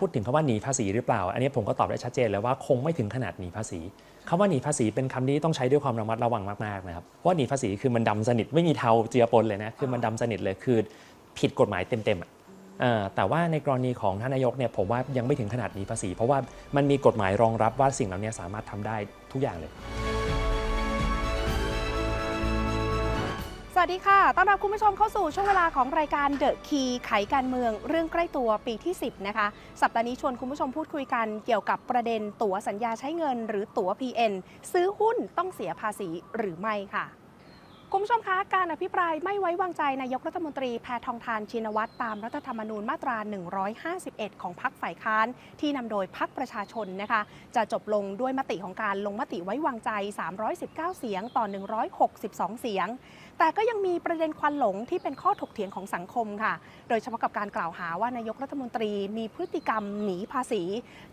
พูดถึงคำว่าหนีภาษีหรือเปล่า อันนี้ผมก็ตอบได้ชัดเจนแล้วว่าคงไม่ถึงขนาดหนีภาษีคำว่าหนีภาษีเป็นคำที่ต้องใช้ด้วยความระมัดระวังมากๆนะครับว่าหนีภาษีคือมันดำสนิทไม่มีเทาเจือปนเลยนะคือมันดำสนิทเลยคือผิดกฎหมายเต็มๆอะเอ่อแต่ว่าในกรณีของท่านนายกเนี่ยผมว่ายังไม่ถึงขนาดหนีภาษี เพราะว่ามันมีกฎหมายรองรับว่าสิ่งเหล่านี้สามารถทำได้ทุกอย่างเลย สวัสดีค่ะ ต้อนรับคุณผู้ชมเข้าสู่ช่วงเวลาของรายการเดอะคีไขการเมืองเรื่องใกล้ตัวปีที่ 10 นะคะ สัปดาห์นี้ชวนคุณผู้ชมพูดคุยกันเกี่ยวกับประเด็นตั๋วสัญญาใช้เงิน หรือตั๋ว PN ซื้อหุ้นต้องเสียภาษีหรือไม่ค่ะ คุณผู้ชมคะ การอภิปรายไม่ไว้วางใจนายกรัฐมนตรีแพทองทานชินวัตรตามรัฐธรรมนูญมาตรา 151 ของพรรคฝ่ายค้าน ที่นำโดยพรรคประชาชนนะคะ จะจบลงด้วยมติของการลงมติไว้วางใจ 319 เสียงต่อ 162 เสียง แต่ก็ยังมีประเด็นควันหลงที่เป็นข้อถกเถียงของสังคมค่ะ โดยเฉพาะกับการกล่าวหาว่านายกรัฐมนตรีมีพฤติกรรมหนีภาษี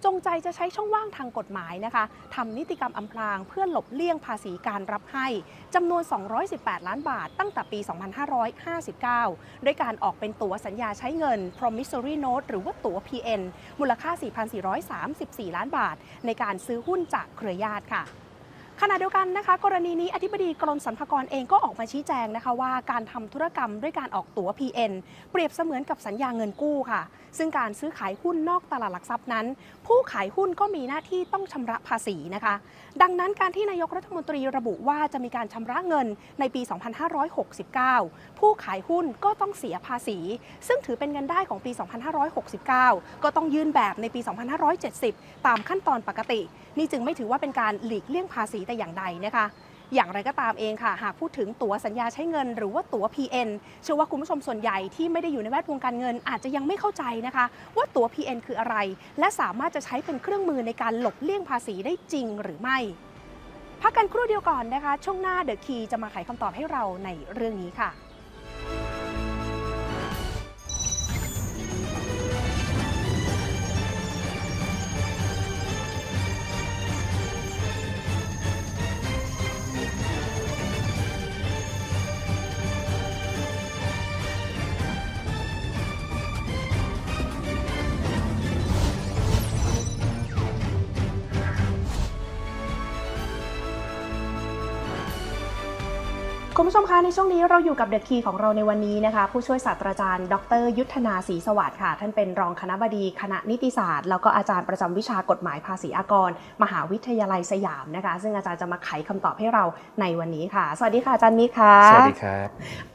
จงใจจะใช้ช่องว่างทางกฎหมายนะคะทำนิติกรรมอำพรางเพื่อหลบเลี่ยงภาษีการรับให้จำนวน 218 ล้านบาท ตั้งแต่ปี 2559 ด้วยการออกเป็นตั๋วสัญญาใช้เงิน promissory note หรือว่าตั๋ว PN มูลค่า 4,434 ล้านบาท ในการซื้อหุ้นจากเครือญาติค่ะ ขณะเดียวกันนะคะ กรณีนี้อธิบดีกรมสรรพากรเองก็ออกมาชี้แจงนะคะว่าการทำธุรกรรมด้วยการออกตั๋ว PN เปรียบเสมือนกับสัญญาเงินกู้ค่ะ ซึ่งการซื้อขายหุ้นนอกตลาดหลักทรัพย์นั้น ผู้ขายหุ้นก็มีหน้าที่ต้องชำระภาษีนะคะ ดังนั้นการที่นายกรัฐมนตรีระบุว่าจะมีการชำระเงินในปี 2569 ผู้ขายหุ้นก็ต้องเสียภาษี ซึ่งถือเป็นเงินได้ของปี 2569 ก็ต้องยื่นแบบในปี 2570 ตามขั้นตอนปกตินี่จึงไม่ถือว่าเป็นการหลีกเลี่ยงภาษีแต่อย่างใดนะคะอย่างไรก็ตามเองค่ะ หากพูดถึงตั๋วสัญญาใช้เงินหรือว่าตั๋ว PN เชื่อว่าคุณผู้ชมส่วนใหญ่ที่ไม่ได้อยู่ในแวดวงการเงินอาจจะยังไม่เข้าใจนะคะ ว่าตั๋ว PN คืออะไร และสามารถจะใช้เป็นเครื่องมือในการหลบเลี่ยงภาษีได้จริงหรือไม่ พักกันครู่เดียวก่อนนะคะ ช่วงหน้าเดอะคีจะมาไขคำตอบให้เราในเรื่องนี้ค่ะ ผู้ชมคะในช่วงนี้เราอยู่กับเดอะคีของเราในวันนี้นะคะ ผู้ช่วยศาสตราจารย์ ดร ยุทธนาศรีสวัสดิ์ค่ะ ท่านเป็นรองคณบดีคณะนิติศาสตร์ แล้วก็อาจารย์ประจำวิชากฎหมายภาษีอากร มหาวิทยาลัยสยามนะคะ ซึ่งอาจารย์จะมาไขคำตอบให้เราในวันนี้ค่ะ สวัสดีค่ะอาจารย์มิตรค่ะสวัสดีครับ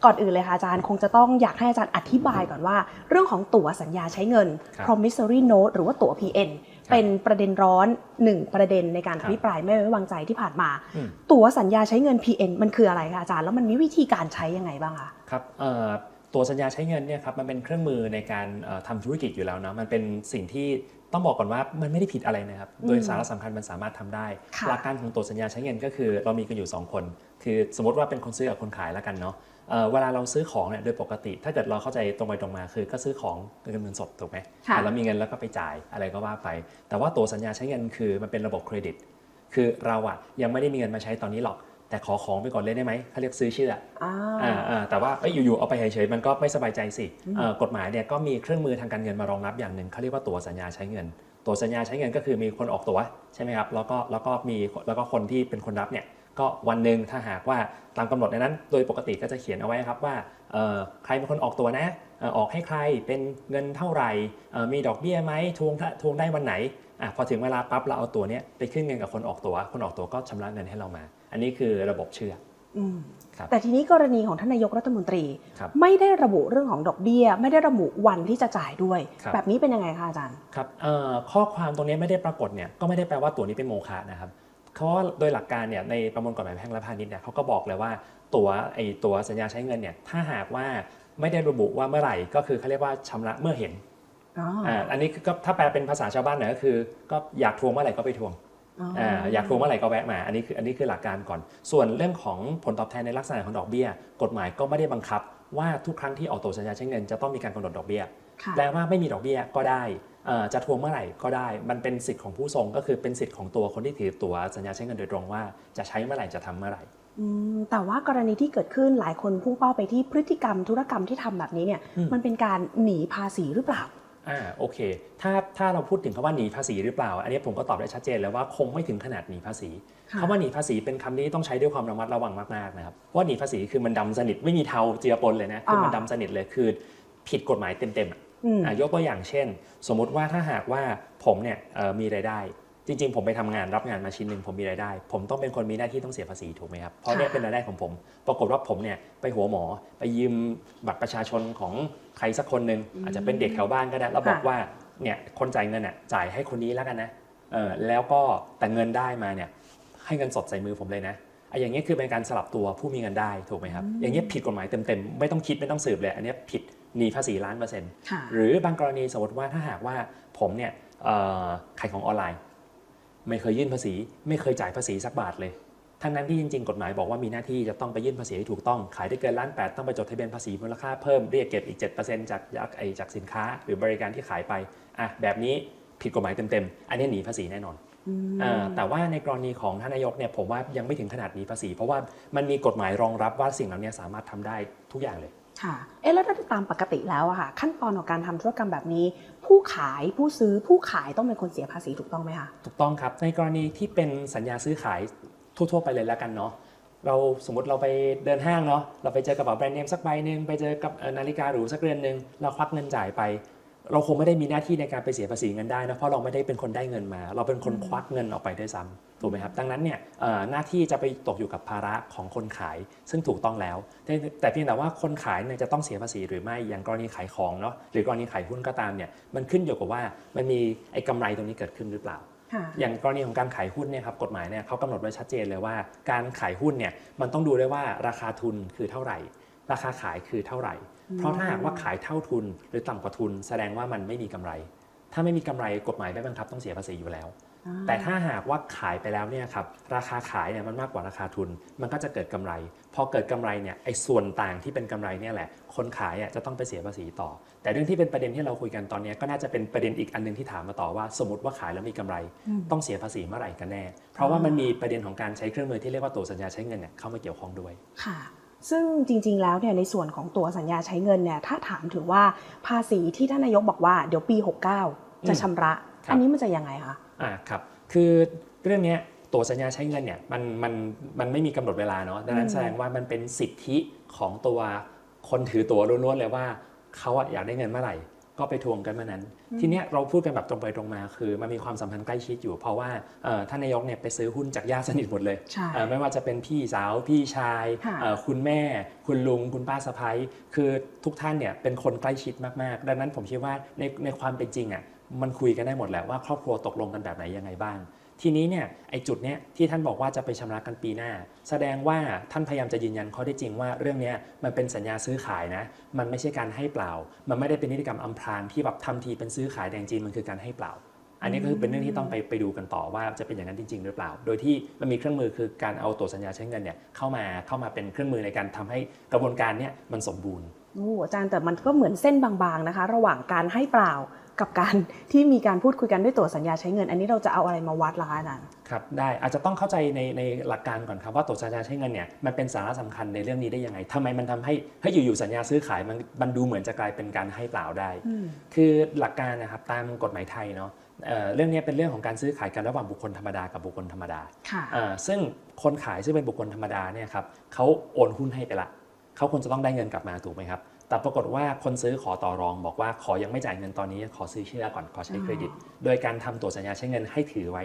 ก่อนอื่นเลยค่ะอาจารย์คงจะต้องอยากให้อาจารย์อธิบายก่อนว่า เรื่องของตั๋วสัญญาใช้เงินครับ promissory note หรือว่าตั๋ว PN ครับ เป็นประเด็นร้อนหนึ่งประเด็นในการคอรับภิปรายไม่ไว้วางใจที่ผ่านมาอืมตั๋วสัญญาใช้เงิน PN มันคืออะไรคะอาจารย์ แล้วมันมีวิธีการใช้ยังไงบ้างคะครับเอ่อตัวสัญญาใช้เงินเนี่ยครับมันเป็นเครื่องมือในการเอ่อทำธุรกิจอยู่แล้วเนาะมันเป็นสิ่งที่ต้องบอกก่อนว่ามันไม่ได้ผิดอะไรนะครับอืมโดยสาระสำคัญมันสามารถทำได้ค่ะหลักการของตัวสัญญาใช้เงินก็คือเรามีกันอยู่ 2 คน คือสมมติว่าเป็นคนซื้อกับคนขายแล้วกันเนาะ เอ่อเวลาเราซื้อของเนี่ยโดยปกติ ถ้าเกิดเราเข้าใจตรงไปตรงมาคือก็ซื้อของเป็นเงินสดถูกไหมค่ะอะแล้วมีเงินแล้วก็ไปจ่ายอะไรก็ว่าไป แต่ว่าตัวสัญญาใช้เงินคือมันเป็นระบบเครดิต คือเราอะยังไม่ได้มีเงินมาใช้ตอนนี้หรอก แต่ขอของไปก่อนเลยได้ไหมเขาเรียกซื้อเชื่ออ่าอ่าอ่าแต่ว่าเอ้ยอยู่ๆเอาไปเฉยๆมันก็ไม่สบายใจสิเอ่อกฎหมายเนี่ยก็มีเครื่องมือทางการเงินมารองรับอย่างหนึ่งเขาเรียกว่าตัวสัญญาใช้เงิน ตัวสัญญาใช้เงินก็คือมีคนออกตัวใช่ไหมครับแล้วก็แล้วก็มีแล้วก็คนที่เป็นคนรับเนี่ย ก็วันหนึ่งถ้าหากว่าตามกำหนดในนั้น โดยปกติก็จะเขียนเอาไว้ครับว่าเอ่อใครเป็นคนออกตัวนะเอ่อออกให้ใครเป็นเงินเท่าไหร่เอ่อมีดอกเบี้ยไหมทวงทวงได้วันไหนอะพอถึงเวลาปั๊บเราเอาตัวเนี้ยไปขึ้นเงินกับคนออกตัว คนออกตัวก็ชำระเงินให้เรามา อันนี้คือระบบเชื่ออืมครับแต่ทีนี้กรณีของท่านนายกรัฐมนตรีครับไม่ได้ระบุเรื่องของดอกเบี้ย ไม่ได้ระบุวันที่จะจ่ายด้วยครับแบบนี้เป็นยังไงคะอาจารย์ครับเอ่อข้อความตรงนี้ไม่ได้ปรากฏเนี่ยก็ไม่ได้แปลว่าตัวนี้เป็นโมฆะนะครับ เพราะว่าโดยหลักการเนี่ยในประมวลกฎหมายแพ่งและพาณิชย์เนี่ยเขาก็บอกเลยว่าตัวไอ้ตัวสัญญาใช้เงินเนี่ยถ้าหากว่าไม่ได้ระบุว่าเมื่อไหร่ก็คือเขาเรียกว่าชำระเมื่อเห็นอ๋ออ่าอันนี้คือก็ถ้าแปลเป็นภาษาชาวบ้านหน่อยก็คือ ก็อยากทวงเมื่อไหร่ก็ไปทวงอ๋ออ่าอยากทวงเมื่อไหร่ก็แวะมาอันนี้คืออันนี้คือหลักการก่อน ส่วนเรื่องของผลตอบแทนในลักษณะของดอกเบี้ย กฎหมายก็ไม่ได้บังคับว่าทุกครั้งที่ออกตัวสัญญาใช้เงินจะต้องมีการกำหนดดอกเบี้ยค่ะ แปลว่าไม่มีดอกเบี้ยก็ได้เอ่อจะทวงเมื่อไหร่ก็ได้ มันเป็นสิทธิ์ของผู้ทรงก็คือเป็นสิทธิ์ของตัวคนที่ถือตัวสัญญาใช้เงินโดยตรงว่าจะใช้เมื่อไหร่จะทำเมื่อไหร่อืมแต่ว่ากรณีที่เกิดขึ้นหลายคนพุ่งเป้าไปที่พฤติกรรมธุรกรรมที่ทำแบบนี้เนี่ยอืมมันเป็นการหนีภาษีหรือเปล่าอ่าโอเค ถ้าถ้าเราพูดถึงคำว่าหนีภาษีหรือเปล่า อันนี้ผมก็ตอบได้ชัดเจนแล้วว่าคงไม่ถึงขนาดหนีภาษีค่ะคำว่าหนีภาษีเป็นคำที่ต้องใช้ด้วยความระมัดระวังมากๆนะครับเพราะว่าหนีภาษีคือมันดำสนิทไม่มีเทาเจือปนเลยนะคือมันอ่าดำสนิทเลยคือผิดกฎหมายเต็มๆอะอืมอะ ยกตัวอย่างเช่น สมมุติว่าถ้าหากว่าผมเนี่ยเอ่อมีรายได้ จริง ๆ ผมไปทำงานรับงานมาชิ้นหนึ่งผมมีรายได้ ผมต้องเป็นคนมีหน้าที่ต้องเสียภาษีถูกไหมครับเพราะเนี่ยค่ะเป็นรายได้ของผม ปรากฏว่าผมเนี่ยไปหัวหมอ ไปยืมบัตรประชาชนของใครสักคนหนึ่งอาจจะเป็นเด็กแถวบ้านก็ได้แล้วบอกค่ะว่าเนี่ยคนจ่ายเงินอะจ่ายให้คนนี้แล้วกันนะเออแล้วก็แต่เงินได้มาเนี่ยให้เงินสดใส่มือผมเลยนะไอ้อย่างเงี้ยคือเป็นการสลับตัวผู้มีเงินได้ถูกไหมครับ อย่างเงี้ยผิดกฎหมายเต็มๆ ไม่ต้องคิดไม่ต้องสืบเลย อันเนี้ยผิด หนีภาษีล้านเปอร์เซ็นต์ค่ะหรือบางกรณีสมมติว่าถ้าหากว่าผมเนี่ยเอ่อขายของออนไลน์ ไม่เคยยื่นภาษี ไม่เคยจ่ายภาษีสักบาทเลย ทั้งนั้นที่จริงๆ กฎหมายบอกว่ามีหน้าที่จะต้องไปยื่นภาษีให้ถูกต้องขายได้เกินล้านแปดต้องไปจดทะเบียนภาษีมูลค่าเพิ่มเรียกเก็บอีก 7%จากจากไอจากสินค้า หรือบริการที่ขายไปอะแบบนี้ผิดกฎหมายเต็มๆ อันนี้หนีภาษีแน่นอนอืมอ่าแต่ว่าในกรณีของท่านนายกเนี่ยผมว่ายังไม่ถึงขนาดหนีภาษี เพราะว่ามันมีกฎหมายรองรับว่าสิ่งเหล่านี้สามารถทำได้ทุกอย่างเลย ค่ะ เอ๊ะแล้วถ้าตามปกติแล้วอะค่ะ ขั้นตอนของการทำธุรกรรมแบบนี้ ผู้ขายผู้ซื้อผู้ขายต้องเป็นคนเสียภาษีถูกต้องไหมคะถูกต้องครับในกรณีที่เป็นสัญญาซื้อขายทั่ว ๆ ไปเลยแล้วกันเนาะเราสมมติเราไปเดินห้างเนาะเราไปเจอกระเป๋าแบรนด์เนมสักใบหนึ่งไปเจอกับเอ่อนาฬิกาหรูสักเรือนหนึ่งเราควักเงินจ่ายไป เราคงไม่ได้มีหน้าที่ในการไปเสียภาษีเงินได้นะเพราะเราไม่ได้เป็นคนได้เงินมา เราเป็นคนควักเงินออกไปด้วยซ้ำ ถูกไหมครับดังนั้นเนี่ยเอ่อหน้าที่จะไปตกอยู่กับภาระของคนขาย ซึ่งถูกต้องแล้วแต่แต่เพียงแต่ว่าคนขายเนี่ยจะต้องเสียภาษีหรือไม่อย่างกรณีขายของเนาะหรือกรณีขายหุ้นก็ตามเนี่ยมันขึ้นอยู่กับว่ามันมีไอ้กำไรตรงนี้เกิดขึ้นหรือเปล่าค่ะอย่างกรณีของการขายหุ้นเนี่ยครับกฎหมายเนี่ยเขากำหนดไว้ชัดเจนเลยว่า การขายหุ้นเนี่ยมันต้องดูด้วยว่าราคาทุนคือเท่าไหร่ ราคาขายคือเท่าไหร่ เพราะถ้าหากว่าขายเท่าทุนหรือต่ำกว่าทุน แสดงว่ามันไม่มีกำไร ถ้าไม่มีกำไรกฎหมายไม่บังคับต้องเสียภาษีอยู่แล้ว แต่ถ้าหากว่าขายไปแล้วเนี่ยครับราคาขายเนี่ยมันมากกว่าราคาทุน มันก็จะเกิดกำไร พอเกิดกำไรเนี่ยไอ้ส่วนต่างที่เป็นกำไรเนี่ยแหละ คนขายอะจะต้องไปเสียภาษีต่อ แต่เรื่องที่เป็นประเด็นที่เราคุยกันตอนเนี้ยก็น่าจะเป็นประเด็นอีกอันหนึงที่ถามมาต่อว่า สมมติว่าขายแล้วมีกำไรอืมต้องเสียภาษีเมื่อไหร่กันแน่ เพราะว่ามันมีประเด็นของการใช้เครื่องมือที่เรียกว่าตัวสัญญาใช้เงินเนี่ยเข้ามาเกี่ยวข้องด้วยค่ะซึ่งจริงๆ แล้วเนี่ยในส่วนของตัวสัญญาใช้เงินเนี่ยถ้าถามถึงว่าภาษีที่ท่านนายกบอกว่าเดี๋ยวปี 69 จะชำระครับ อันนี้มันจะยังไงคะอ่าครับคือเรื่องเนี้ยตัวสัญญาใช้เงินเนี่ยมันมันมันไม่มีกำหนดเวลาเนาะดังนั้นอืมแสดงว่ามันเป็นสิทธิของตัวคนถือตัวล้วนๆเลยว่าเขาอะอยากได้เงินเมื่อไหร่ ก็ไปทวงกันเมื่อนั้น ทีเนี้ยเราพูดกันแบบตรงไปตรงมา คือมันมีความสัมพันธ์ใกล้ชิดอยู่ เพราะว่าเอ่อท่านนายกเนี่ยไปซื้อหุ้นจากญาติสนิทหมดเลยใช่เอ่อไม่ว่าจะเป็นพี่สาวพี่ชายค่ะเอ่อคุณแม่ คุณลุง คุณป้าสะพ้ยคือทุกท่านเนี่ยเป็นคนใกล้ชิดมากๆ ดังนั้นผมคิดว่าในในความเป็นจริงอะ มันคุยกันได้หมดแหละว่าครอบครัวตกลงกันแบบไหนยังไงบ้าง ทีนี้เนี่ยไอ้จุดเนี้ยที่ท่านบอกว่าจะไปชำระกันปีหน้า แสดงว่าท่านพยายามจะยืนยันข้อได้จริงว่าเรื่องเนี้ยมันเป็นสัญญาซื้อขายนะ มันไม่ใช่การให้เปล่า มันไม่ได้เป็นนิติกรรมอำพรางที่แบบทำทีเป็นซื้อขายแต่จริงมันคือการให้เปล่า อันนี้ก็คือเป็นเรื่องที่ต้องไปไปดูกันต่อว่าจะเป็นอย่างนั้นจริง ๆ หรือเปล่า โดยที่มันมีเครื่องมือคือการเอาตัวสัญญาใช้เงินเนี่ยเข้ามาเข้ามาเป็นเครื่องมือในการทำให้กระบวนการเนี่ยมันสมบูรณ์โอ้อาจารย์แต่มันก็เหมือนเส้นบางๆนะคะ ระหว่างการให้เปล่า กับการที่มีการพูดคุยกันด้วยตัวสัญญาใช้เงิน อันนี้เราจะเอาอะไรมาวัดล่ะอาจารย์ครับได้อาจจะต้องเข้าใจในในหลักการก่อนครับว่าตัวสัญญาใช้เงินเนี่ยมันเป็นสาระสำคัญในเรื่องนี้ได้ยังไงทำไมมันทำให้ให้อยู่ๆสัญญาซื้อขายมันมันดูเหมือนจะกลายเป็นการให้เปล่าได้ อืม คือหลักการนะครับตามกฎหมายไทยเนาะเอ่อเรื่องนี้เป็นเรื่องของการซื้อขายกันระหว่างบุคคลธรรมดากับบุคคลธรรมดาค่ะอ่าซึ่งคนขายซึ่งเป็นบุคคลธรรมดาเนี่ยครับเขาโอนหุ้นให้ไปละเขาควรจะต้องได้เงินกลับมาถูกไหมครับ แต่ปรากฏว่าคนซื้อขอต่อรองบอกว่าขอยังไม่จ่ายเงินตอนนี้ขอซื้อเชื่อก่อนขอใช้เครดิต โดยการทำตัวสัญญาใช้เงินให้ถือไว้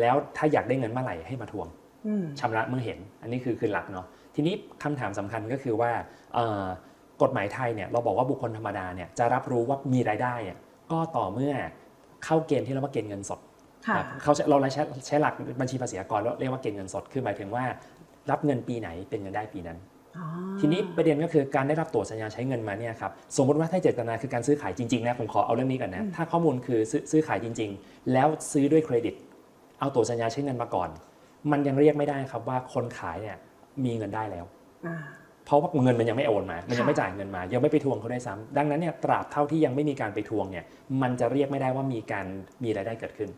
แล้วถ้าอยากได้เงินเมื่อไหร่ให้มาทวงอืมชำระเมื่อเห็น อันนี้คือคือหลักเนาะทีนี้คำถามสำคัญก็คือว่าเอ่อกฎหมายไทยเนี่ยเราบอกว่าบุคคลธรรมดาเนี่ยจะรับรู้ว่ามีรายได้เนี่ยก็ต่อเมื่อเข้าเกณฑ์ที่เรียกว่าเกณฑ์เงินสดค่ะครับเขาใช้เราใช้ใช้หลักบัญชีภาษีอากรแล้วเรียกว่าเก็บเงินสดคือหมายถึงว่ารับเงินปีไหนเป็นเงินได้ปีนั้นอ๋อ ทีนี้ประเด็นก็คือการได้รับตั๋วสัญญาใช้เงินมาเนี่ยครับสมมติว่าถ้าเจตนาคือการซื้อขายจริงๆนะผมขอเอาเรื่องนี้ก่อนนะถ้าข้อมูลคือซื้อซื้อขายจริง ๆ แล้วซื้อด้วยเครดิต เอาตั๋วสัญญาใช้เงินมาก่อน มันยังเรียกไม่ได้ครับว่าคนขายเนี่ยมีเงินได้แล้วอ่าเพราะว่าเงินมันยังไม่โอนมา มันยังค่ะไม่จ่ายเงินมา ยังไม่ไปทวงเขาได้วยซ้ำดังนั้นเนี่ยตราบเท่าที่ยังไม่มีการไปทวงเนี่ย มันจะเรียกไม่ได้ว่ามีการมีรายได้เกิดขึ้น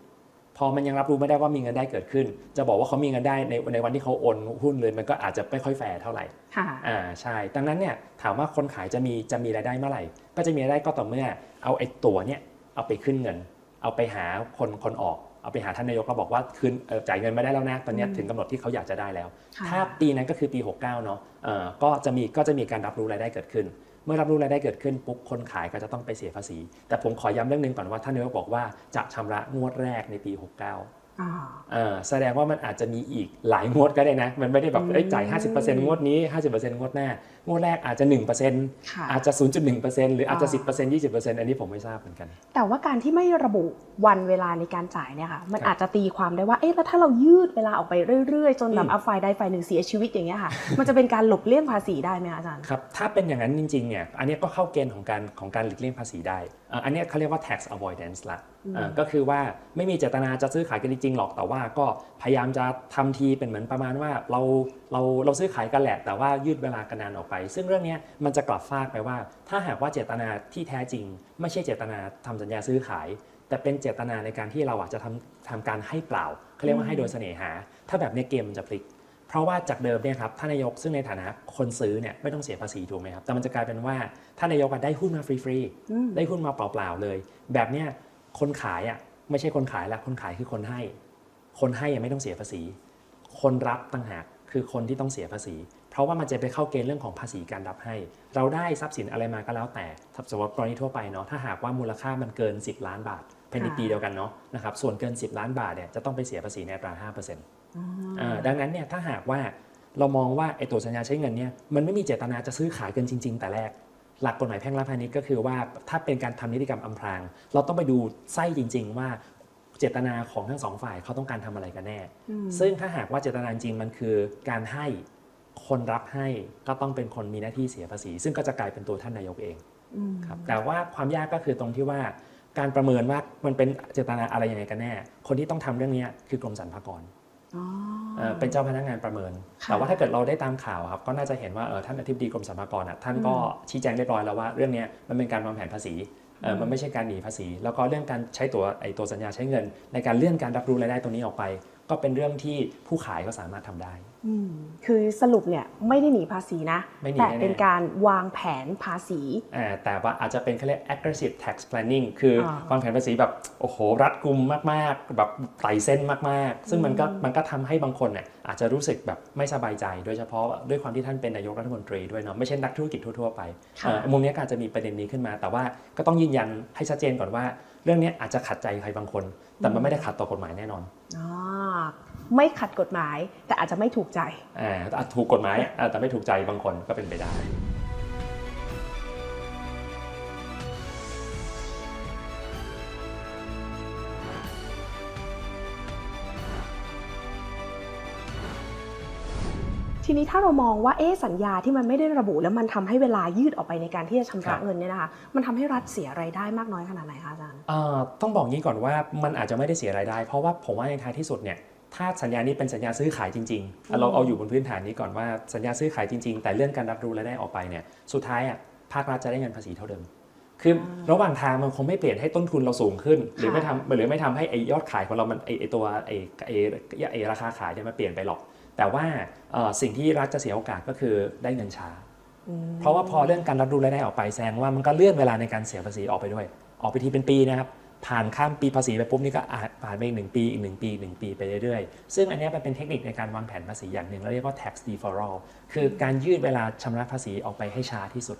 พอมันยังรับรู้ไม่ได้ว่ามีเงินได้เกิดขึ้น จะบอกว่าเขามีเงินได้ในในวันที่เขาโอนหุ้นเลย มันก็อาจจะไม่ค่อยแฟร์เท่าไหร่ค่ะอ่าใช่ ดังนั้นเนี่ยถามว่าคนขายจะมีจะมีรายได้เมื่อไหร่ ก็จะมีรายได้ก็ต่อเมื่อ เอาไอ้ตั๋วเนี่ยเอาไปขึ้นเงิน เอาไปหาคนคนออกเอาไปหาท่านนายกเราบอกว่าคืนเอ่อจ่ายเงินไม่ได้แล้วนะตอนเนี้ยอืมถึงกำหนดที่เขาอยากจะได้แล้วค่ะถ้าปีนั้นก็คือปี 69เนาะเอ่อก็จะมีก็จะมีการรับรู้รายได้เกิดขึ้น เมื่อรับรู้รายได้เกิดขึ้นปุ๊บคนขายก็จะต้องไปเสียภาษี แต่ผมขอย้ำเรื่องหนึงก่อนว่าท่านนายกบอกว่าจะชำระงวดแรกในปี 69อ่าเอ่อ แสดงว่ามันอาจจะมีอีกหลายงวดก็ได้นะ มันไม่ได้แบบอืมเอ้ยจ่าย 50%งวดนี้ 50%งวดหน้างวดแรกอาจจะ1%ค่ะอาจจะ 0.1%หรืออาจจะอ่า10% 20%อันนี้ผมไม่ทราบเหมือนกัน แต่ว่าการที่ไม่ระบุวันเวลาในการจ่ายเนี่ยค่ะมันครับอาจจะตีความได้ว่าเอ๊ะแล้วถ้าเรายืดเวลาออกไปเรื่อยๆ จนแบอืบมเอาฝ่ายใดฝ่ายหนึ่งเสียชีวิตอย่างเงี้ยค่ะมันจะเป็นการหลบเลี่ยงภาษีได้ไหมคะอาจารย์ครับถ้าเป็นอย่างนั้นจริงๆเนี่ยอันนี้ก็เข้าเกณฑ์ของการของการหลีกเลี่ยงภาษีได้เอ่ออันนี้เขาเรียกว่า tax avoidance ละเอ่อ ก็คือว่าไม่มีเจตนาจะซื้อขายกันจริงๆหรอกแต่ว่าก็พยายามจะทำทีเป็นเหมือนประมาณว่าเราเราเราซื้อขายกันแหละแต่ว่ายืดเวลากันนานออกไป ซึ่งเรื่องเนี้ยมันจะกลับฟากไปว่า ถ้าหากว่าเจตนาที่แท้จริง ไม่ใช่เจตนาทำสัญญาซื้อขาย แต่เป็นเจตนาในการที่เราอาจจะทำทำการให้เปล่าเขาเรียกว่าให้โดยเสน่หา ถ้าแบบเนี้ยเกมมันจะพลิกเพราะว่าจากเดิมเนี่ยครับท่านนายกซึ่งในฐานะคนซื้อเนี่ยไม่ต้องเสียภาษีถูกไหมครับแต่มันจะกลายเป็นว่าท่านนายกอะได้หุ้นมาฟรีอืมๆได้หุ้นมาเปล่าๆเลย แบบเนี้ย คนขายอะไม่ใช่คนขายละคนขายคือคนให้ คนให้ยังไม่ต้องเสียภาษี คนรับต่างหากคือคนที่ต้องเสียภาษี เพราะว่ามันจะไปเข้าเกณฑ์เรื่องของภาษีการรับให้ เราได้ทรัพย์สินอะไรมาก็แล้วแต่ถ้าสมมติกรณีทั่วไปเนาะถ้าหากว่ามูลค่ามันเกิน 10 ล้านบาทภายในปีเดียวกันเนาะนะครับส่วนเกิน 10 ล้านบาทเนี่ยจะต้องไปเสียภาษีในอัตรา5%อ่าดังนั้นเนี่ยถ้าหากว่าเรามองว่าไอ้ตัวสัญญาใช้เงินเนี่ยมันไม่มีเจตนาจะซื้อขายกันจริง ๆ แต่แรก หลักกฎหมายแพ่งและพาณิชย์ก็คือว่าถ้าเป็นการทำนิติกรรมอำพราง เราต้องไปดูไส้จริง ๆ ว่าเจตนาของทั้งสองฝ่ายเขาต้องการทำอะไรกันแน่ ซึ่งถ้าหากว่าเจตนาจริงมันคือการให้คนรับให้ก็ต้องเป็นคนมีหน้าที่เสียภาษี ซึ่งก็จะกลายเป็นตัวท่านนายกเองครับแต่ว่าความยากก็คือตรงที่ว่าการประเมินว่ามันเป็นเจตนาอะไรยังไงกันแน่ คนที่ต้องทำเรื่องนี้คือกรมสรรพากร เอ่อเป็นเจ้าพนักงานประเมินค่ะแต่ว่าถ้าเกิดเราได้ตามข่าวครับ ก็น่าจะเห็นว่าเออท่านอธิบดีกรมสรรพากรอะท่านก็ชี้แจงเรียบร้อยแล้วว่าเรื่องเนี้ยมันเป็นการวางแผนภาษีเออมันไม่ใช่การหนีภาษี แล้วก็เรื่องการใช้ตัวไอตัวสัญญาใช้เงิน ในการเลื่อนการรับรู้รายได้ตรงนี้ออกไป ก็เป็นเรื่องที่ผู้ขายก็สามารถทำได้อืมคือสรุปเนี่ยไม่ได้หนีภาษีนะไม่หนีแต่แน่ๆเป็นการวางแผนภาษีอ่าแต่ว่าอาจจะเป็นเขาเรียก aggressive tax planning คืออาวางแผนภาษีแบบโอ้โหรัดกุมมากๆ แบบไต่เส้นมากๆ ซึ่งมันก็มันก็ทำให้บางคนเนี่ยอาจจะรู้สึกแบบไม่สบายใจ โดยเฉพาะด้วยความที่ท่านเป็นนายกรัฐมนตรีด้วยเนาะไม่ใช่นักธุรกิจทั่วๆไปค่ะเอ่อมุมนี้ก็อาจจะมีประเด็นนี้ขึ้นมา แต่ว่าก็ต้องยืนยันให้ชัดเจนก่อนว่า เรื่องนี้อาจจะขัดใจใครบางคน แต่มันไม่ได้ขัดต่อกฎหมายแน่นอนอ่าไม่ขัดกฎหมายแต่อาจจะไม่ถูกใจอ่าอาจถูกกฎหมายอ่าแต่ไม่ถูกใจบางคนก็เป็นไปได้ ทีนี้ถ้าเรามองว่าเอ๊ะสัญญาที่มันไม่ได้ระบุ แล้วมันทำให้เวลายืดออกไปในการที่จะชำครัระบเงินเนี่ยนะคะมันทำให้รัฐเสียรายได้มากน้อยขนาดไหนคะอาจารย์เอ่อต้องบอกงี้ก่อนว่ามันอาจจะไม่ได้เสียรายได้ เพราะว่าผมว่าในท้ายที่สุดเนี่ยถ้าสัญญานี้เป็นสัญญาซื้อขายจริงๆอะเราเอาอยู่บนพื้นฐานนี้ก่อนว่าสัญญาซื้อขายจริง ๆ แต่เรื่องการรับรู้รายได้ออกไปเนี่ยสุดท้ายอะภาครัฐจะได้เงินภาษีเท่าเดิม คือระหว่างทางมันคงไม่เปลี่ยนให้ต้นทุนเราสูงขึ้น หรือไม่ทำหรือไม่ทำให้ไอยอดขายของเรามันไอไอตัวไอไอไอราคาขายเนี่ยมันเปลี่ยนไปหรอก แต่ว่าเอ่อสิ่งที่รัฐจะเสียโอกาสก็คือได้เงินช้า เพราะว่าพอเรื่องการรับรู้รายได้ออกไปแสดงว่ามันก็เลื่อนเวลาในการเสียภาษีออกไปด้วย ออกไปทีเป็นปีนะครับผ่านข้ามปีภาษีไปปุ๊บนี่ก็อาจผ่านไปอีกหนึ่งปีอีกหนึ่งปีอีกหนึ่งปีไปเรื่อยๆ ซึ่งอันเนี้ยมันเป็นเทคนิคในการวางแผนภาษีอย่างหนึ่งเราเรียกว่า tax deferral คือการยืดเวลาชำระภาษีออกไปให้ช้าที่สุด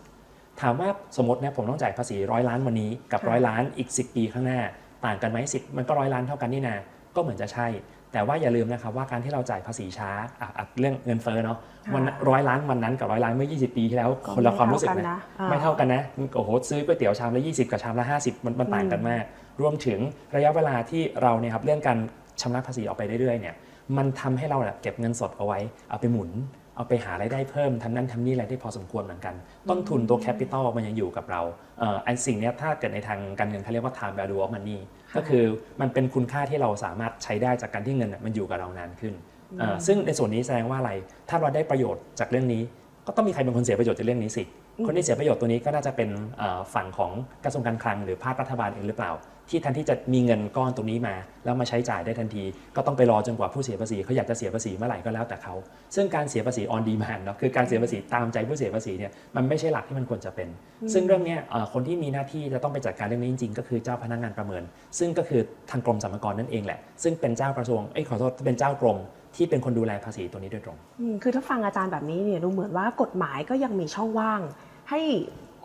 ถามว่าสมมตินะผมต้องจ่ายภาษีร้อยล้านวันนี้กับค่ะร้อยล้านอีก 10 ปีข้างหน้า ต่างกันไหมสิมันก็ร้อยล้านเท่ากันนี่นา ก็เหมือนจะใช่ แต่ว่าอย่าลืมนะครับว่าการที่เราจ่ายภาษีช้าอะอะเรื่องเงินเฟ้อเนาะวันร้อยล้านวันนั้นกับร้อยล้านเมื่อ 20 ปีที่แล้วคนละความรู้สึกนะอ่าไม่เท่ากันนะโอ้โหซื้อก๋วยเตี๋ยวชามละ 20 กับชามละ 50 มันมันต่างกันมาก รวมถึงระยะเวลาที่เราเนี่ยครับเรื่องการชำระภาษีออกไปเรื่อยๆเนี่ยมันทำให้เราเนี่ยเก็บเงินสดเอาไว้เอาไปหมุน เอาไปหารายได้เพิ่มทำนั่นทำนี่อะไรได้พอสมควรเหมือนกัน ต้นทุนตัวแคปิตอลมันยังอยู่กับเราเอ่ออันสิ่งเนี้ยถ้าเกิดในทางการเงินเขาเรียกว่า time value of money ก็คือมันเป็นคุณค่าที่เราสามารถใช้ได้จากการที่เงินน่ะมันอยู่กับเรานานขึ้นเอ่อซึ่งในส่วนนี้แสดงว่าอะไร ถ้าเราได้ประโยชน์จากเรื่องนี้ ก็ต้องมีใครเป็นคนเสียประโยชน์จากเรื่องนี้สิ คนที่เสียประโยชน์ตัวนี้ก็น่าจะเป็นเอ่อฝั่งของกระทรวงการคลังหรือภาครัฐบาลเองหรือเปล่า ที่แทนที่จะมีเงินก้อนตรงนี้มา แล้วมาใช้จ่ายได้ทันที ก็ต้องไปรอจนกว่าผู้เสียภาษีเขาอยากจะเสียภาษีเมื่อไหร่ก็แล้วแต่เขา ซึ่งการเสียภาษี on demand เนาะคือการเสียภาษีตามใจผู้เสียภาษีเนี่ยมันไม่ใช่หลักที่มันควรจะเป็น ซึ่งเรื่องเนี้ยเอ่อคนที่มีหน้าที่จะต้องไปจัดการเรื่องนี้จริงๆ ก็คือเจ้าพนักงานประเมิน ซึ่งก็คือทางกรมสรรพากรนั่นเองแหละ ซึ่งเป็นเจ้ากระทรวงเอ้ยขอโทษเป็นเจ้ากรมที่เป็นคนดูแลภาษีตัวนี้โดยตรงอืมคือถ้าฟังอาจารย์แบบนี้เนี่ยดูเหมือนว่ากฎหมายก็ยังมีช่องว่าง ให้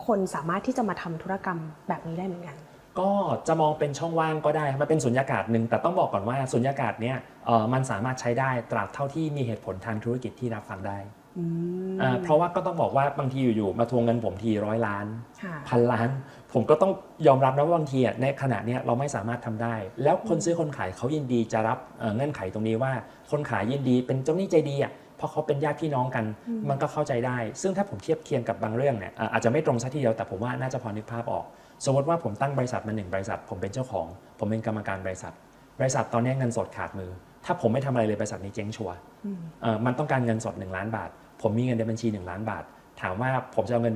คนสามารถที่จะมาทำธุรกรรมแบบนี้ได้เหมือนกัน ก็จะมองเป็นช่องว่างก็ได้ครับมันเป็นสุญญากาศหนึ่งแต่ต้องบอกก่อนว่าสุญญากาศเนี้ยเอ่อมันสามารถใช้ได้ตราบเท่าที่มีเหตุผลทางธุรกิจที่รับฟังได้อืมอ่าเพราะว่าก็ต้องบอกว่าบางทีอยู่ๆมาทวงเงินผมทีร้อยล้านค่ะพันล้าน ผมก็ต้องยอมรับนะว่าบางทีอะในขณะเนี้ยเราไม่สามารถทำได้ แล้วคนซื้อคนขายเขายินดีจะรับเอ่อเงื่อนไขตรงนี้ว่า คนขายยินดีเป็นเจ้าหนี้ใจดีอะเพราะเขาเป็นญาติพี่น้องกันอืมมันก็เข้าใจได้ ซึ่งถ้าผมเทียบเคียงกับบางเรื่องเนี่ยอะอาจจะไม่ตรงซะทีเดียวแต่ผมว่าน่าจะพอนึกภาพออก สมมติว่าผมตั้งบริษัทมาหนึ่งบริษัท ผมเป็นเจ้าของ ผมเป็นกรรมการบริษัท บริษัทตอนนี้เงินสดขาดมือ ถ้าผมไม่ทำอะไรเลยบริษัทนี้เจ๊งชัวร์อืมเอ่อมันต้องการเงินสด 1 ล้านบาท ผมมีเงินในบัญชี 1 ล้านบาท ถามว่าผมจะเอาเงิน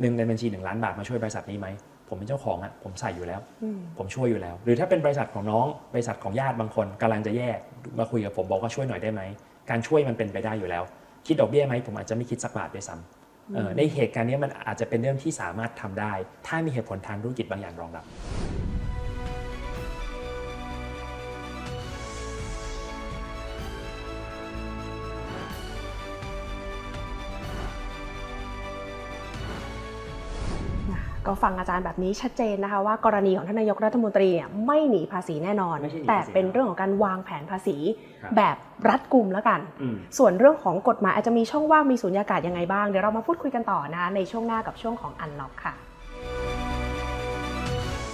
หนึ่งในบัญชี 1 ล้านบาทมาช่วยบริษัทนี้ไหมผมเป็นเจ้าของอะผมใส่อยู่แล้วอืมผมช่วยอยู่แล้ว หรือถ้าเป็นบริษัทของน้องบริษัทของญาติบางคนกำลังจะแยกมาคุยกับผมบอกว่าช่วยหน่อยได้ไหมการช่วยมันเป็นไปได้อยู่แล้ว คิดดอกเบี้ยไหมผมอาจจะไม่คิดสักบาทด้วยซ้ำเอ่อ ในเหตุการณ์นี้มันอาจจะเป็นเรื่องที่สามารถทำได้ ถ้ามีเหตุผลทางธุรกิจบางอย่างรองรับ ก็ฟังอาจารย์แบบนี้ชัดเจนนะคะว่ากรณีของท่านนายกรัฐมนตรีเนี่ยไม่หนีภาษีแน่นอนไม่ใช่หนีแต่ภาษีเป็นเรื่องของการวางแผนภาษีครับแบบรัดกุมแล้วกันอืมส่วนเรื่องของกฎหมายอาจจะมีช่องว่างมีสุญญากาศยังไงบ้างเดี๋ยวเรามาพูดคุยกันต่อนะคะในช่วงหน้ากับช่วงของอันล็อกค่ะ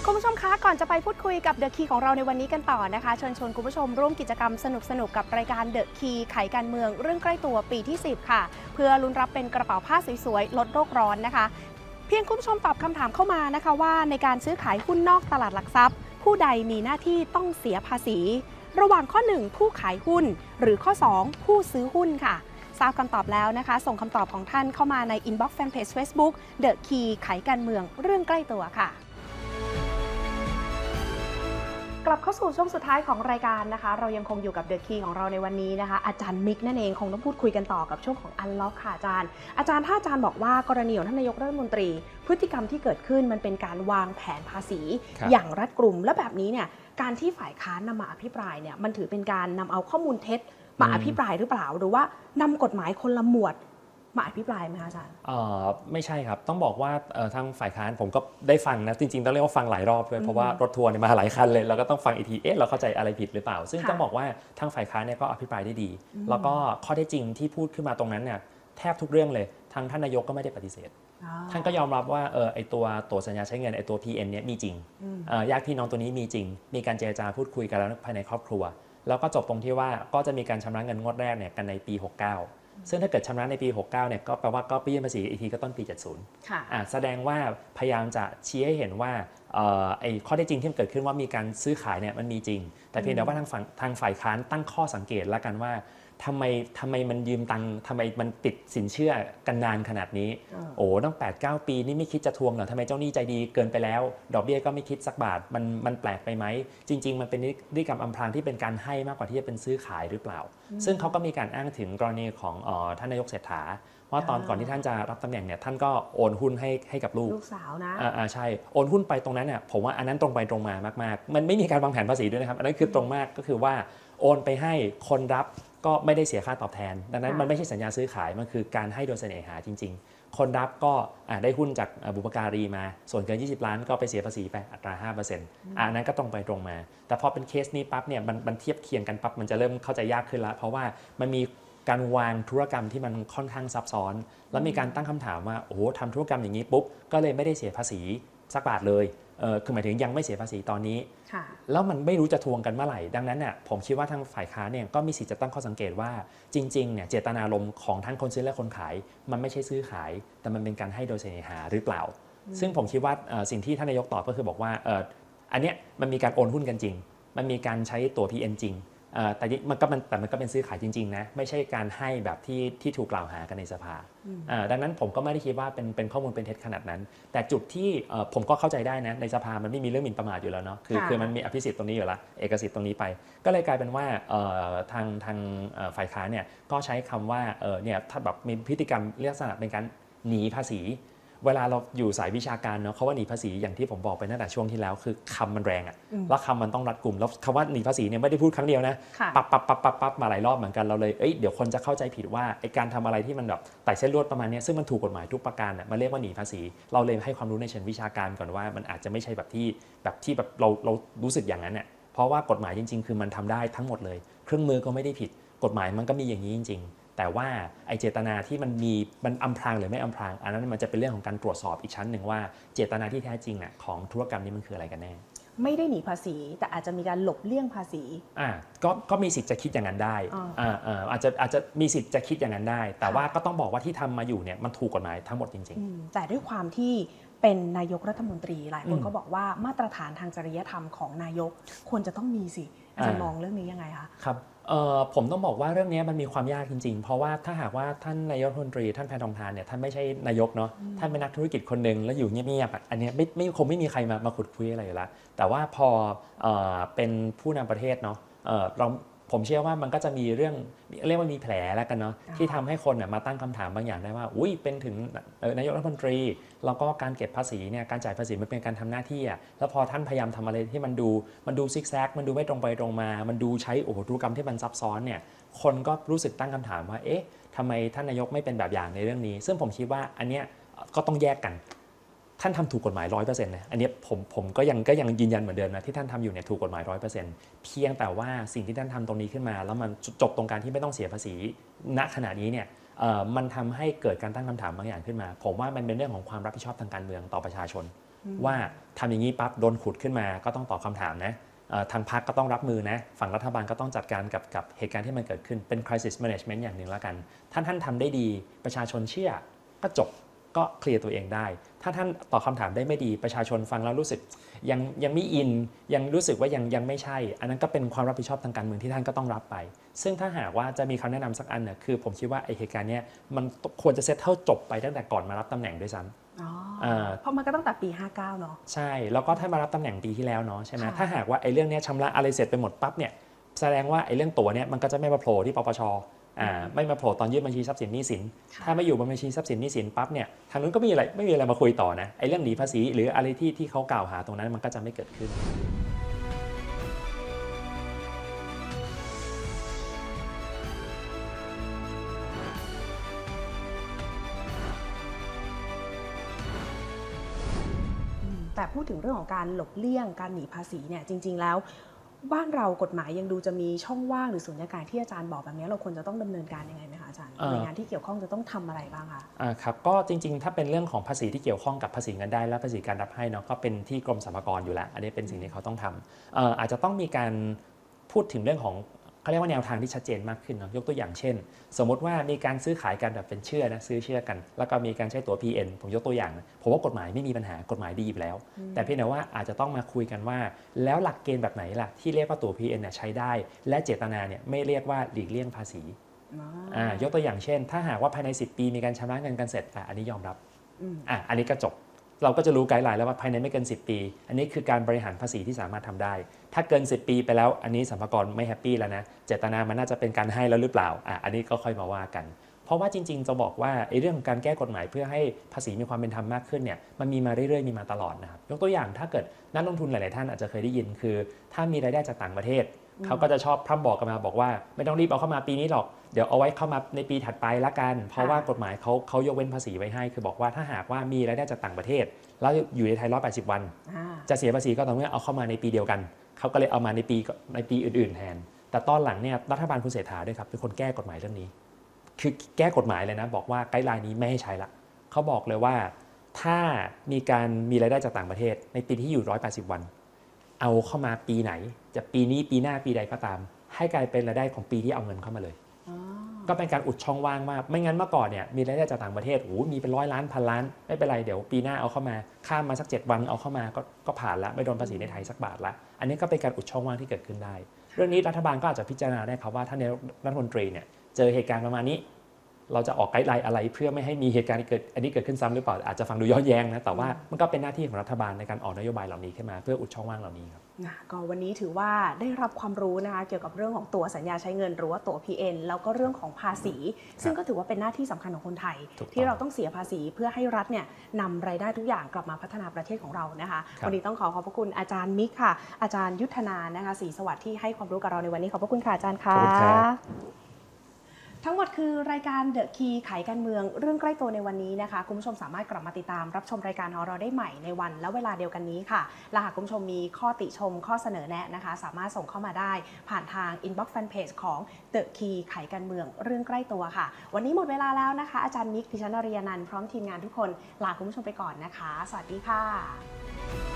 คุณผู้ชมคะก่อนจะไปพูดคุยกับเดอะคีของเราในวันนี้กันต่อนะคะเชิญชวนคุณผู้ชมร่วมกิจกรรมสนุกๆกับรายการเดอะคีไขการเมืองเรื่องใกล้ตัวปีที่ 10 ค่ะ เพื่อลุ้นรับเป็นกระเป๋าผ้าสวยๆลดโรคร้อนนะคะ เพียงคุณผู้ชมตอบคำถามเข้ามานะคะว่าในการซื้อขายหุ้นนอกตลาดหลักทรัพย์ ผู้ใดมีหน้าที่ต้องเสียภาษี ระหว่างข้อ 1 ผู้ขายหุ้น หรือข้อ 2 ผู้ซื้อหุ้นค่ะ ทราบคำตอบแล้วนะคะ ส่งคำตอบของท่านเข้ามาในอินบ็อกซ์แฟนเพจ Facebook The Key ไขการเมืองเรื่องใกล้ตัวค่ะ กลับเข้าสู่ช่วงสุดท้ายของรายการนะคะ เรายังคงอยู่กับเดอะคีของเราในวันนี้นะคะ อาจารย์มิกนั่นเองคงต้องพูดคุยกันต่อกับช่วงของอันล็อกค่ะอาจารย์ อาจารย์ถ้าอาจารย์บอกว่ากรณีของท่านนายกรัฐมนตรี พฤติกรรมที่เกิดขึ้นมันเป็นการวางแผนภาษี ครับ อย่างรัดกลุ่มและแบบนี้เนี่ยการที่ฝ่ายค้านนำมาอภิปรายเนี่ยมันถือเป็นการนำเอาข้อมูลเท็จมาอภิปรายหรือเปล่า หรือว่านำกฎหมายคนละหมวด มาอภิปรายไหมคะอาจารย์เอ่อไม่ใช่ครับ ต้องบอกว่าเอ่อทางฝ่ายค้านผมก็ได้ฟังนะ จริงๆ ต้องเรียกว่าฟังหลายรอบด้วย เพราะว่ารถทัวร์เนี่ยมาหลายคันเลยแล้วก็ต้องฟังอีกทีเอ๊ะเราเข้าใจอะไรผิดหรือเปล่า ซึ่งค่ะต้องบอกว่าทางฝ่ายค้านเนี่ยก็อภิปรายได้ดีอืมแล้วก็ข้อเท็จจริงที่พูดขึ้นมาตรงนั้นเนี่ยแทบทุกเรื่องเลยทางท่านนายกก็ไม่ได้ปฏิเสธอ๋อท่านก็ยอมรับว่าเออไอตัวตัวสัญญาใช้เงินไอตัว PN เนี่ยมีจริงอืมเอ่อญาติพี่น้องตัวนี้มีจริง มีการเจรจาพูดคุยกันแล้วภายในครอบครัว แล้วก็จบตรงที่ว่าก็จะมีการชำระเงินงวดแรกเนี่ยกันในปี 69 ซึ่งถ้าเกิดชำระในปี 69เนี่ยก็แปลว่าก็ไปยื่นภาษีอีกทีก็ต้นปี 70ค่ะ อะแสดงว่าพยายามจะชี้ให้เห็นว่าเอ่อไอ้ข้อเท็จจริงที่มันเกิดขึ้นว่ามีการซื้อขายเนี่ยมันมีจริง แต่เพียงแต่ว่าทางฝั่งทางฝ่ายค้านตั้งข้อสังเกตแล้วกันว่า ทำไมทำไมมันยืมตังค์ทำไมมันติดสินเชื่อกันนานขนาดนี้อ่าโอ้ตั้ง8 9 ปีนี่ไม่คิดจะทวงเหรอทำไมเจ้าหนี้ใจดีเกินไปแล้ว ดอกเบี้ยก็ไม่คิดสักบาทมันมันแปลกไปไหม จริง ๆ มันเป็นนิติกรรมอำพรางที่เป็นการให้มากกว่าที่จะเป็นซื้อขายหรือเปล่า ซึ่งเขาก็มีการอ้างถึงกรณีของเออท่านนายกเศรษฐาว่าตอนอ่าก่อนที่ท่านจะรับตำแหน่งเนี่ยท่านก็โอนหุ้นให้ให้กับลูกลูกสาวนะอ่าอ่าใช่โอนหุ้นไปตรงนั้นเนี่ยผมว่าอันนั้นตรงไปตรงมามาก ๆ มันไม่มีการวางแผนภาษีด้วยนะครับ อันนั้นคือตรงมากก็คือว่าโอนไปให้คนรับ ก็ไม่ได้เสียค่าตอบแทน ดังนั้นค่ะมันไม่ใช่สัญญาซื้อขาย มันคือการให้โดยเสน่หาจริง ๆ คนรับก็อ่าได้หุ้นจากอ่าบุปการีมา ส่วนเกิน 20 ล้านก็ไปเสียภาษีไปอัตรา5%อ่าอันนั้นก็ตรงไปตรงมา แต่พอเป็นเคสนี้ปั๊บเนี่ยมันมันเทียบเคียงกันปั๊บมันจะเริ่มเข้าใจยากขึ้นละเพราะว่ามันมีการวางธุรกรรมที่มันค่อนข้างซับซ้อน แล้วมีการตั้งคำถามว่าโอ้โหทำธุรกรรมอย่างนี้ปุ๊บก็เลยไม่ได้เสียภาษีสักบาทเลยเออ คือหมายถึงยังไม่เสียภาษีตอนนี้ค่ะแล้วมันไม่รู้จะทวงกันเมื่อไหร่ ดังนั้นเนี่ยผมคิดว่าทางฝ่ายค้านเนี่ยก็มีสิทธิ์จะตั้งข้อสังเกตว่าจริงๆเนี่ยเจตนารมณ์ของทั้งคนซื้อและคนขาย มันไม่ใช่ซื้อขาย แต่มันเป็นการให้โดยเสน่หาหรือเปล่า ซึ่งผมคิดว่าเอ่อสิ่งที่ท่านนายกตอบก็คือบอกว่าเอ่ออันเนี้ยมันมีการโอนหุ้นกันจริง มันมีการใช้ตัว PN จริงเอ่อ แต่นี่มันก็มันแต่มันก็เป็นซื้อขายจริงๆนะไม่ใช่การให้แบบที่ที่ถูกกล่าวหากันในสภาอืมอ่าดังนั้นผมก็ไม่ได้คิดว่าเป็นเป็นข้อมูลเป็นเท็จขนาดนั้น แต่จุดที่เอ่อผมก็เข้าใจได้นะในสภามันไม่มีเรื่องหมิ่นประมาทอยู่แล้วเนาะคือค่ะคือมันมีอภิสิทธิ์ตรงนี้อยู่แล้วเอกสิทธิ์ตรงนี้ไป ก็เลยกลายเป็นว่าเอ่อทางทางเอ่อฝ่ายค้านเนี่ยก็ใช้คำว่าเออเนี่ยถ้าแบบมีพฤติกรรมลักษณะเป็นการหนีภาษี เวลาเราอยู่สายวิชาการเนาะเขาว่าหนีภาษีอย่างที่ผมบอกไปตั้งแต่ช่วงที่แล้วคือคำมันแรงอะอืมแล้วคำมันต้องรัดกลุ่มแล้วคำว่าหนีภาษีเนี่ยไม่ได้พูดครั้งเดียวนะค่ะปับปับปับปับปับมาหลายรอบเหมือนกันเราเลยเอ้ยเดี๋ยวคนจะเข้าใจผิดว่าไอการทำอะไรที่มันแบบไต่เส้นลวดประมาณเนี้ยซึ่งมันถูกกฎหมายทุกประการน่ะมันเรียกว่าหนีภาษี เราเลยให้ความรู้ในเชิงวิชาการก่อนว่า มันอาจจะไม่ใช่แบบที่แบบที่แบบเราเรารู้สึกอย่างนั้นเนี่ยเพราะว่ากฎหมายจริง ๆ คือมันทำได้ทั้งหมดเลย เครื่องมือก็ไม่ได้ผิด กฎหมายมันก็มีอย่างนี้จริง ๆ แต่ว่าไอเจตนาที่มันมีมันอำพรางหรือไม่อำพราง อันนั้นมันจะเป็นเรื่องของการตรวจสอบอีกชั้นหนึ่งว่าเจตนาที่แท้จริงอะของธุรกรรมนี้มันคืออะไรกันแน่ไม่ได้หนีภาษี แต่อาจจะมีการหลบเลี่ยงภาษีอ่าก็ก็มีสิทธิ์จะคิดอย่างนั้นได้อ่าอ่าอ่าอาจจะอาจจะมีสิทธิ์จะคิดอย่างนั้นได้ แต่ค่ะว่าก็ต้องบอกว่าที่ทำมาอยู่เนี่ยมันถูกกฎหมายทั้งหมดจริงอืมแต่ด้วยความที่เป็นนายกรัฐมนตรีหลายคนอืมก็บอกว่ามาตรฐานทางจริยธรรมของนายกควรจะต้องมีสิ อาจารย์อ่ามมองเรื่องนี้ยังไงคะๆครับเอ่อ ผมต้องบอกว่าเรื่องนี้มันมีความยากจริงๆ เพราะว่าถ้าหากว่าท่านนายกรัฐมนตรีท่านแพทองทานเนี่ยท่านไม่ใช่นายกเนาะท่านเป็นนักธุรกิจคนหนึ่งแล้วอยู่เงียบๆอะอันเนี้ยไม่ไม่คงไม่มีใครมามาขุดคุยอะไรอยู่แล้วแต่ว่าพอเอ่อเป็นผู้นำประเทศเนาะเอ่อเรา ผมเชื่อว่ามันก็จะมีเรื่องเรียกว่ามีแผลแล้วกันเนาะอ่าที่ทำให้คนน่ะมาตั้งคำถามบางอย่างได้ว่า อุ้ยเป็นถึงเอ่อนายกรัฐมนตรี แล้วก็การเก็บภาษีเนี่ยการจ่ายภาษีมันเป็นการทำหน้าที่อะแล้วพอท่านพยายามทำอะไรที่มันดูมันดูซิกแซกมันดูไม่ตรงไปตรงมา มันดูใช้โอ้โหธุรกรรมที่มันซับซ้อนเนี่ยคนก็รู้สึกตั้งคำถามว่าเอ๊ะทำไมท่านนายกไม่เป็นแบบอย่างในเรื่องนี้ ซึ่งผมคิดว่าอันเนี้ยก็ต้องแยกกัน ท่านทำถูกกฎหมายร้อยเปอร์เซ็นต์นะอันเนี้ยผมผมก็ยังก็ยังยืนยันเหมือนเดิมนะที่ท่านทำอยู่เนี่ยถูกกฎหมายร้อยเปอร์เซ็นต์เพียงแต่ว่าสิ่งที่ท่านทำตรงนี้ขึ้นมา แล้วมันจบตรงการที่ไม่ต้องเสียภาษี ณขณะนี้เนี่ยเอ่อมันทำให้เกิดการตั้งคำถามบางอย่างขึ้นมา ผมว่ามันเป็นเรื่องของความรับผิดชอบทางการเมืองต่อประชาชน ว่าทำอย่างนี้ปั๊บโดนขุดขึ้นมาก็ต้องตอบคำถามนะเอ่อทางพรรคก็ต้องรับมือนะ ฝั่งรัฐบาลก็ต้องจัดการกับกับเหตุการณ์ที่มันเกิดขึ้นเป็น crisis management อย่างหนึ่งแล้วกันถ้าท่านทำได้ดีประชาชนเชื่อก็จบ ก็เคลียร์ตัวเองได้ ถ้าท่านตอบคำถามได้ไม่ดีประชาชนฟังแล้วรู้สึกยังยังไม่อินยังรู้สึกว่ายังยังไม่ใช่ อันนั้นก็เป็นความรับผิดชอบทางการเมืองที่ท่านก็ต้องรับไป ซึ่งถ้าหากว่าจะมีคำแนะนำสักอันเนี่ยคือผมคิดว่าไอเหตุการณ์เนี้ยมันควรจะเซตเท่าจบไปตั้งแต่ก่อนมารับตำแหน่งด้วยซ้ำอ๋ออ่าเพราะมันก็ตั้งแต่ปี 59 เนาะใช่ แล้วก็ท่านมารับตำแหน่งปีที่แล้วเนาะใช่ไหมค่ะถ้าหากว่าไอ้เรื่องเนี้ยชำระอะไรเสร็จไปหมดปั๊บเนี่ยแสดงว่าไอ้เรื่องตั๋วเนี่ยมันก็จะไม่มาโผล่ที่ปปชอ่า ไม่มาโผล่ตอนยื่นบัญชีทรัพย์สินหนี้สิน ถ้าไม่อยู่บนบัญชีทรัพย์สินหนี้สินปั๊บเนี่ยทางนู้นก็ไม่มีอะไรไม่มีอะไรมาคุยต่อนะไอ้เรื่องหนีภาษี หรืออะไรที่ที่เขากล่าวหาตรงนั้นมันก็จะไม่เกิดขึ้นอืมแต่พูดถึงเรื่องของการหลบเลี่ยงการหนีภาษีเนี่ยจริง ๆ แล้ว บ้านเรากฎหมายยังดูจะมีช่องว่างหรือสุญญากาศที่อาจารย์บอกแบบนี้เราควรจะต้องดำเนินการยังไงไหมคะอาจารย์เอ่อหน่วยงานที่เกี่ยวข้องจะต้องทำอะไรบ้างคะอ่าครับก็จริงๆ ถ้าเป็นเรื่องของภาษีที่เกี่ยวข้องกับภาษีเงินได้และภาษีการรับให้เนาะก็เป็นที่กรมสรรพากรอยู่แล้ว อันนี้เป็นสิ่งที่เขาต้องทำเอ่ออาจจะต้องมีการพูดถึงเรื่องของ เขาเรียกว่าแนวทางที่ชัดเจนมากขึ้นเนาะยกตัวอย่างเช่น สมมติว่ามีการซื้อขายกันแบบเป็นเชื่อนะซื้อเชื่อกัน แล้วก็มีการใช้ตั๋ว PN ผมยกตัวอย่างนะผมว่ากฎหมายไม่มีปัญหากฎหมายดีอยู่แล้ว แต่เพียงแต่ว่าอาจจะต้องมาคุยกันว่า แล้วหลักเกณฑ์แบบไหนล่ะที่เรียกว่าตั๋ว PN เนี่ยใช้ได้ และเจตนาเนี่ยไม่เรียกว่าหลีกเลี่ยงภาษีอ๋ออ่ายกตัวอย่างเช่น ถ้าหากว่าภายใน 10 ปีมีการชำระเงินกันเสร็จอะอันนี้ยอมรับอืมอะอันนี้ก็จบ เราก็จะรู้ไกด์ไลน์แล้วว่าภายในไม่เกิน 10 ปี อันนี้คือการบริหารภาษีที่สามารถทำได้ ถ้าเกิน 10 ปีไปแล้ว อันนี้สัมภากรไม่แฮปปี้แล้วนะ เจตนามันน่าจะเป็นการให้แล้วหรือเปล่า อะ อันนี้ก็ค่อยมาว่ากัน เพราะว่าจริงๆ จะบอกว่าไอ้เรื่องการแก้กฎหมายเพื่อให้ภาษีมีความเป็นธรรมมากขึ้นเนี่ย มันมีมาเรื่อยๆ มีมาตลอดนะครับ ยกตัวอย่างถ้าเกิดนักลงทุนหลายๆท่านอาจจะเคยได้ยินคือ ถ้ามีรายได้จากต่างประเทศ เขาก็จะชอบพร่ำบอกกันมาบอกว่า ไม่ต้องรีบเอาเข้ามาปีนี้หรอกเดี๋ยวเอาไว้เข้ามาในปีถัดไปละกัน เพราะว่ากฎหมายเขาเขายกเว้นภาษีไว้ให้ คือบอกว่าถ้าหากว่ามีรายได้จากต่างประเทศ แล้วอยู่ในไทย180วันอ่าจะเสียภาษีก็ต่อเมื่อเอาเข้ามาในปีเดียวกัน เขาก็เลยเอามาในปีในปีอื่น ๆ แทน แต่ตอนหลังเนี่ยรัฐบาลคุณเศรษฐาด้วยครับเป็นคนแก้กฎหมายเรื่องนี้ คือแก้กฎหมายเลยนะ บอกว่าไกด์ไลน์นี้ไม่ให้ใช้ละเขาบอกเลยว่าถ้ามีการมีรายได้จากต่างประเทศ ในปีที่อยู่180วัน เอาเข้ามาปีไหน จะปีนี้ปีหน้าปีใดก็ตาม ให้กลายเป็นรายได้ของปีที่เอาเงินเข้ามาเลยอ๋อก็เป็นการอุดช่องว่างมาก ไม่งั้นเมื่อก่อนเนี่ยมีรายได้จากต่างประเทศโอ้โหมีเป็นร้อยล้านพันล้าน ไม่เป็นไรเดี๋ยวปีหน้าเอาเข้ามา ข้ามมาสัก 7 วันเอาเข้ามาก็ก็ผ่านละไม่โดนภาษีในไทยสักบาทละ อันนี้ก็เป็นการอุดช่องว่างที่เกิดขึ้นได้ เรื่องนี้รัฐบาลก็อาจจะพิจารณาได้ครับว่าท่านนายกรัฐมนตรีเนี่ยเจอเหตุการณ์ประมาณนี้ เราจะออกไกด์ไลน์อะไร เพื่อไม่ให้มีเหตุการณ์เกิดอันนี้เกิดขึ้นซ้ำหรือเปล่าอาจจะฟังดูย้อนแย้งนะแต่ว่ามันก็เป็นหน้าที่ของรัฐบาลในการออกนโยบายเหล่านี้ขึ้นมาเพื่ออุดช่องว่างเหล่านี้ครับนะก็วันนี้ถือว่าได้รับความรู้นะคะเกี่ยวกับเรื่องของตัวสัญญาใช้เงินหรือว่าตัว PN แล้วก็เรื่องของภาษี ซึ่งก็ถือว่าเป็นหน้าที่สำคัญของคนไทยถูกต้องที่เราต้องเสียภาษีเพื่อให้รัฐเนี่ยนำรายได้ทุกอย่างกลับมาพัฒนาประเทศของเรานะคะครับวันนี้ต้องขอขอบพระคุณอาจารย์มิกค่ะ อาจารย์ยุทธนานะคะศรีสวัสดิ์ที่ให้ความรู้กับเราในวันนี้ขอบพระคุณค่ะอาจารย์ค่ะขอบคุณครับ ทั้งหมดคือรายการ The Key ไขการเมืองเรื่องใกล้ตัวในวันนี้นะคะ คุณผู้ชมสามารถกลับมาติดตามรับชมรายการของเราได้ใหม่ในวันและเวลาเดียวกันนี้ค่ะและหากคุณผู้ชมมีข้อติชมข้อเสนอแนะนะคะ สามารถส่งเข้ามาได้ผ่านทาง inbox fanpage ของ The Key ไขการเมืองเรื่องใกล้ตัวค่ะ วันนี้หมดเวลาแล้วนะคะ อาจารย์มิกดิฉันริยานันท์พร้อมทีมงานทุกคนลาคุณผู้ชมไปก่อนนะคะ สวัสดีค่ะ